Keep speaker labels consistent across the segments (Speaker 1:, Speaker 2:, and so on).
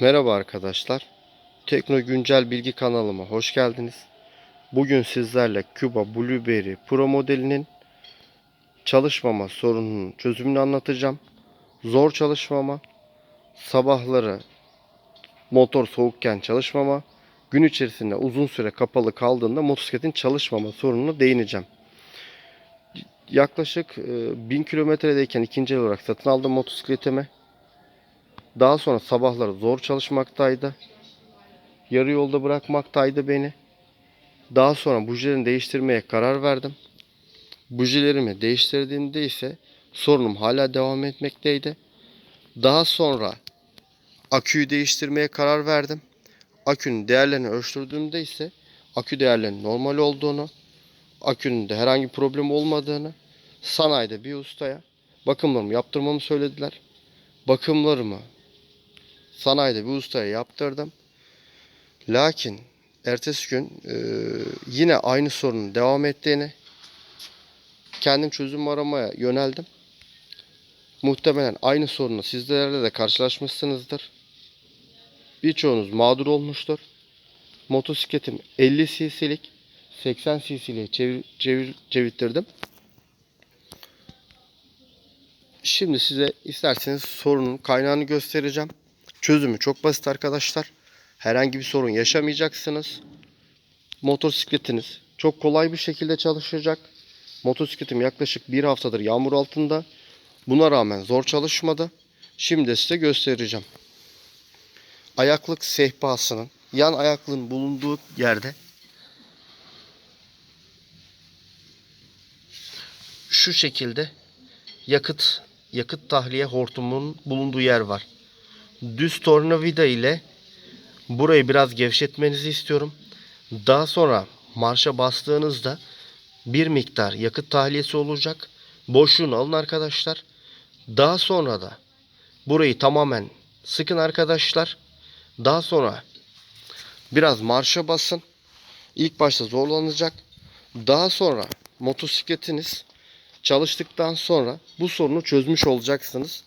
Speaker 1: Merhaba arkadaşlar. Tekno Güncel Bilgi kanalıma hoş geldiniz. Bugün sizlerle Cuba Blueberry Pro modelinin çalışmama sorununun çözümünü anlatacağım. Zor çalışmama, sabahları motor soğukken çalışmama, gün içerisinde uzun süre kapalı kaldığında motosikletin çalışmama sorununa değineceğim. Yaklaşık e, 1000 kilometredeyken ikinci olarak satın aldım motosikletimi. Daha sonra sabahları zor çalışmaktaydı. Yarı yolda bırakmaktaydı beni. Daha sonra bujilerini değiştirmeye karar verdim. Bujilerimi değiştirdiğimde ise sorunum hala devam etmekteydi. Daha sonra aküyü değiştirmeye karar verdim. Akünün değerlerini ölçtürdüğümde ise akü değerlerinin normal olduğunu, akünün de herhangi problem olmadığını sanayide bir ustaya bakımlarımı yaptırmamı söylediler. Bakımlarımı sanayide bir ustaya yaptırdım. Lakin ertesi gün e, yine aynı sorunun devam ettiğini kendim çözüm aramaya yöneldim. Muhtemelen aynı sorunu sizlerle de karşılaşmışsınızdır. Birçoğunuz mağdur olmuştur. Motosikletim 50 cc'lik 80 cc'liğe çevir, çevir, çevirttirdim. Şimdi size isterseniz sorunun kaynağını göstereceğim. Çözümü çok basit arkadaşlar. Herhangi bir sorun yaşamayacaksınız. Motosikletiniz çok kolay bir şekilde çalışacak. Motosikletim yaklaşık bir haftadır yağmur altında. Buna rağmen zor çalışmadı. Şimdi size göstereceğim. Ayaklık sehpasının yan ayaklığın bulunduğu yerde şu şekilde yakıt yakıt tahliye hortumunun bulunduğu yer var. Düz tornavida ile burayı biraz gevşetmenizi istiyorum. Daha sonra marşa bastığınızda bir miktar yakıt tahliyesi olacak. Boşluğunu alın arkadaşlar. Daha sonra da burayı tamamen sıkın arkadaşlar. Daha sonra biraz marşa basın. İlk başta zorlanacak. Daha sonra motosikletiniz çalıştıktan sonra bu sorunu çözmüş olacaksınız.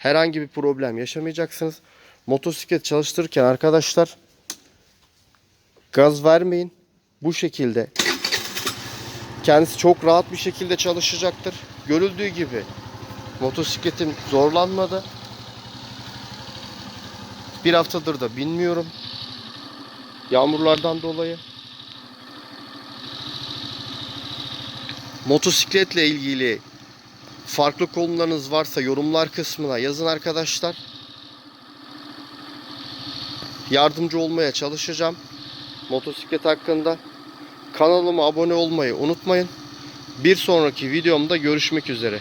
Speaker 1: Herhangi bir problem yaşamayacaksınız. Motosiklet çalıştırırken arkadaşlar gaz vermeyin. Bu şekilde kendisi çok rahat bir şekilde çalışacaktır. Görüldüğü gibi motosikletim zorlanmadı. Bir haftadır da bilmiyorum. Yağmurlardan dolayı. Motosikletle ilgili farklı konularınız varsa yorumlar kısmına yazın arkadaşlar. Yardımcı olmaya çalışacağım. Motosiklet hakkında. Kanalıma abone olmayı unutmayın. Bir sonraki videomda görüşmek üzere.